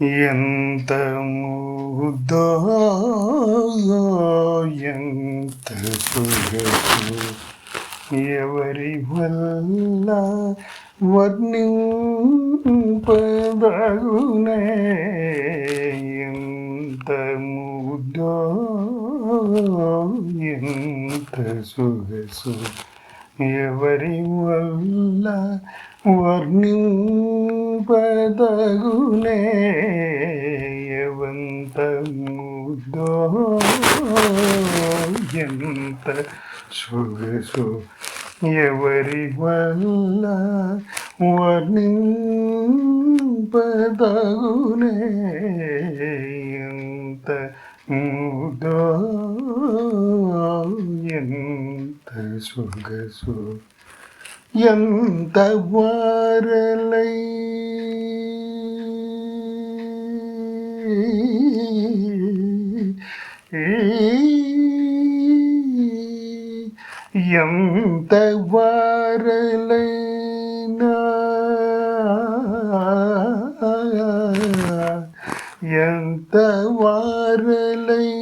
ఎంత ముద్దో ఎంత సొగసు ఎవరి వల్ల వర్ణింపదగునే ఎంత ముద్దో ఎంత సొగసు ఎవరి వల్ల వర్ణింపదగునే ఎవంత ముద్దో ఎంత సొగసు. ఎవరి వల్ల వర్ణింపదగునే ఎంత ముదో ఎంత సొగసు. எந்த வாரலை? எந்த வாரலை எந்த வாரலை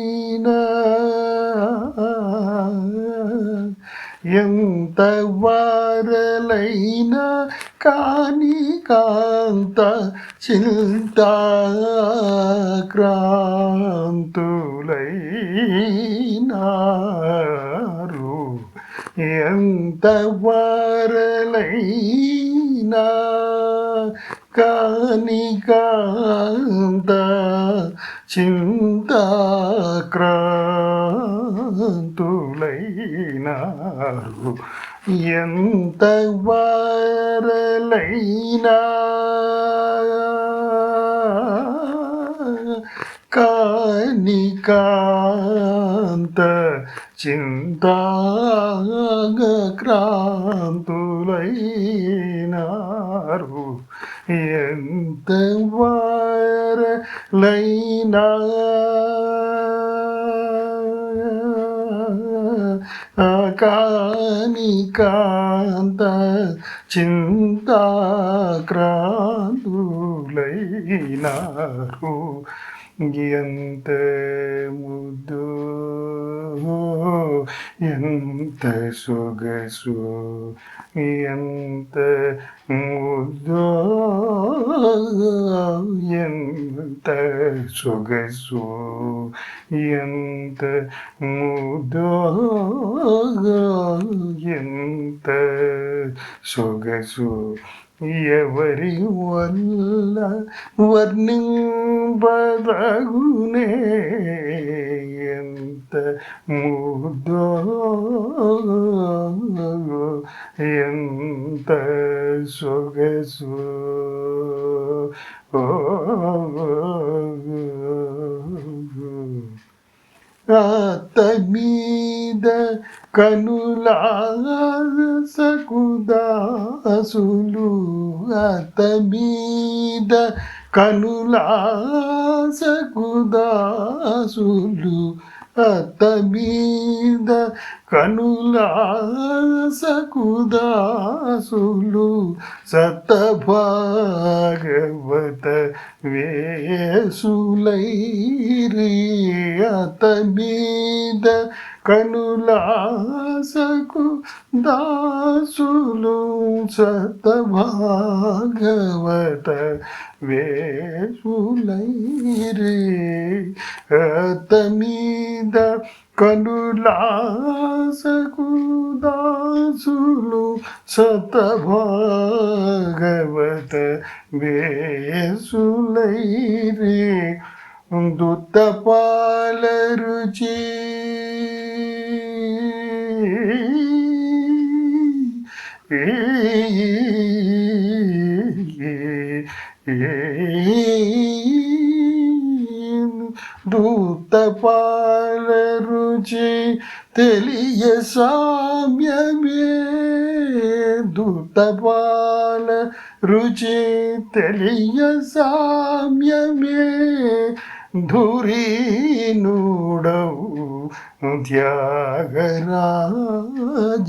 ఎంత వారలైనా కాని కాంత చింతాక్రాంతులైనారు. ఎంత వారలైనా కాని కాంత చింతాక్రాంతులైనారు ఎంత వారలైనా కాని కాంత చింతాక్రాంతులైనారు ఎంత వారలైనా കാന്ത ചിന്താക്രാന്തുലൈനാരു എന്ത് മുദൂ ఎంత సొగసు ఎంత ముద్దు ఎంత సొగసు ఎంత ముద్దు ఎంత సొగసు ఎవరి వల్ల వర్ణింపదగునే ఎంత ముద్దో ఎంత సొగసు ఓ మీద కనులాసకుదాసులు అత్త మీద కనులాసకుదాసులు అత్త మీద కనులాసకుదాసులు సత భాగవత వేసులైరి అత మీద కనులాసకు దాసులు సత భాగవత వేసులైరి అతమీద కనులాసకు దాసులు సత భాగవత వేసులైరి. దుత్తపాల రుచి ഭൂത്തപാല രുചി തെളിയ സാമ്യമേ ദൂത്തപാല രുചി തെളിയ സാമ്യമേ ధురీనుడవు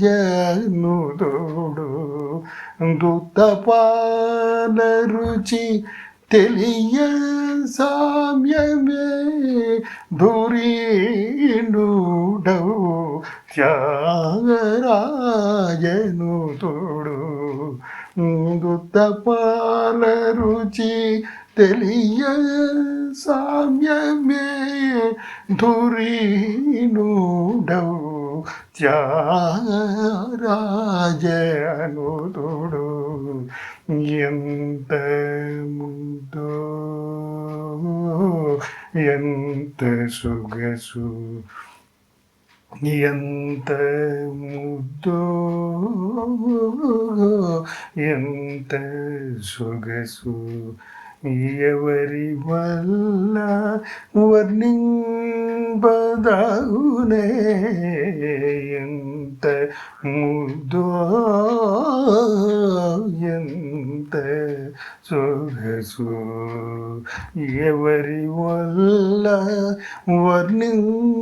త్యాగరాజనుడు దుత్తపాల రుచి తెలియ సామ్యమే ధురీనుడవు త్యాగరాజను తోడు గుత్తపాల రుచి తెలియ సామ్యమే ధురీనుడవు త్యాగరాజను తోడు ఎంత ముందో ఎంత సొగసు ఎంత ముద్దో ఎంత సొగసు ఎవరి వల్ల వర్ణింపదాగునే? ఎంత ముద్దో ఎంత సొగసు? ఎవరి వల్ల వర్ణింపదగునే?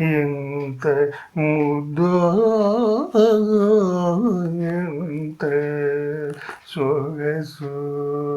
ఎంత ముద్దో ఎంత So.